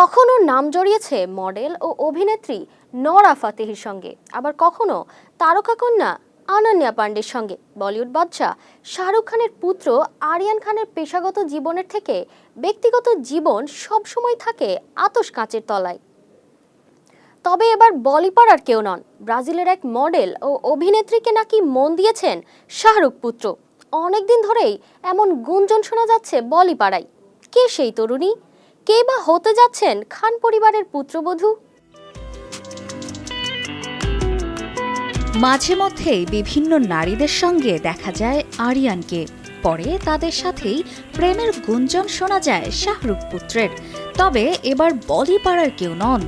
কখনো নাম জড়িয়েছে মডেল ও অভিনেত্রী নরা ফাতেহির সঙ্গে? আবার কখনো তারকা কন্যা আনান্যা পান্ডের সঙ্গে? বলিউড বাদশাহ শাহরুখ খানের পুত্র আরিয়ান খানের পেশাগত জীবনের থেকে ব্যক্তিগত জীবন সবসময় থাকে আতস কাঁচের তলায়। তবে এবার বলিপাড়ার কেউ নন। ব্রাজিলের এক মডেল ও অভিনেত্রীকে নাকি মন দিয়েছেন শাহরুখ পুত্র। অনেকদিন ধরেই এমন গুঞ্জন শোনা যাচ্ছে বলিপাড়ায়। কে সেই তরুণী? কে বা হতে যাচ্ছেন খান পরিবারের পুত্রবধূ? মাঝে মধ্যেই বিভিন্ন নারীদের সঙ্গে দেখা যায় আরিয়ানকে। পরে তাদের সাথেই প্রেমের গুঞ্জন শোনা যায় শাহরুখ পুত্রের। তবে এবার বলি পাড়ার কেউ নন।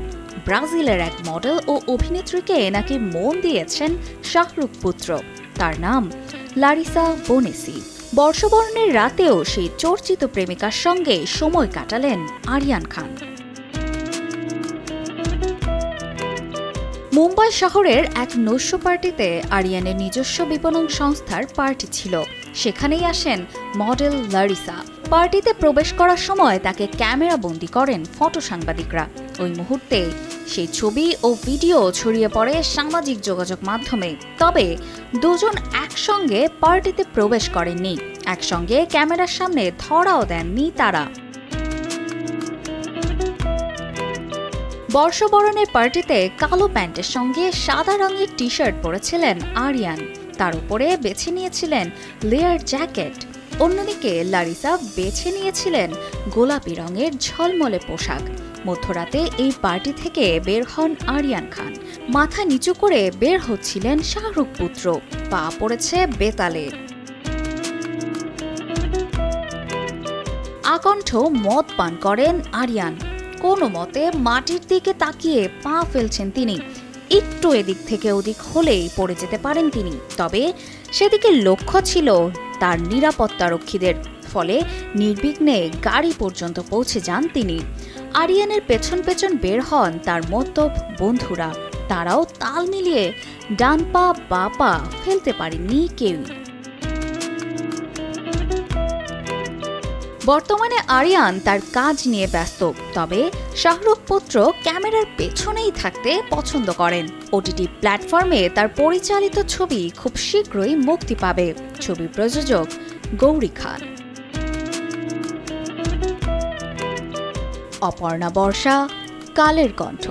ব্রাজিলের এক মডেল ও অভিনেত্রীকে নাকি মন দিয়েছেন শাহরুখ পুত্র। তার নাম লারিসা বোনেসি। বর্ষবরণের রাতেও সেই চর্চিত প্রেমিকার সঙ্গে সময় কাটালেন আরিয়ান খান। মুম্বাই শহরের এক নৈশ পার্টিতে আরিয়ানের নিজস্ব বিপণন সংস্থার পার্টি ছিল। সেখানেই আসেন মডেল লারিসা। পার্টিতে প্রবেশ করার সময় তাকে ক্যামেরা বন্দি করেন ফটো সাংবাদিকরা। ওই মুহূর্তে সেই ছবি ও ভিডিও ছড়িয়ে পড়ে সামাজিক যোগাযোগ মাধ্যমে। তবে দুজন একসঙ্গে পার্টিতে প্রবেশ করেননি। একসঙ্গে ক্যামেরার সামনে ধরাও দেননি তারা। বর্ষবরণের পার্টিতে কালো প্যান্টের সঙ্গে সাদা রঙের টি শার্ট পরেছিলেন আরিয়ান। তার উপরে বেছে নিয়েছিলেন লেয়ার জ্যাকেট। অন্যদিকে লারিসা বেছে নিয়েছিলেন গোলাপি রঙের ঝলমলে পোশাক। মধ্যরাতে এই পার্টি থেকে বের হন আরিয়ান খান। মাথা নিচু করে বের হচ্ছিলেন শাহরুখ পুত্র। পা পড়েছে বেতালে। আকণ্ঠ মদ পান করেন আরিয়ান। কোনো মতে মাটির দিকে তাকিয়ে পা ফেলছেন তিনি। একটু এদিক থেকে ওদিক হলেই পড়ে যেতে পারেন তিনি। তবে সেদিকে লক্ষ্য ছিল তার নিরাপত্তারক্ষীদের। ফলে নির্বিঘ্নে গাড়ি পর্যন্ত পৌঁছে যান তিনি। আরিয়ানের পেছন পেছন বের হন তার মদ্যপ বন্ধুরা। তারাও তাল মিলিয়ে ডান পা, বা পা ফেলতে পারেননি কেউই বর্তমানে আরিয়ান তার কাজ নিয়ে ব্যস্ত, তবে শাহরুখ পুত্র ক্যামেরার পেছনেই থাকতে পছন্দ করেন। ওটিটি প্ল্যাটফর্মে তার পরিচালিত ছবি খুব শীঘ্রই মুক্তি পাবে। ছবি প্রযোজক গৌরী খান। অপর্ণা বর্ষা কালের কণ্ঠ।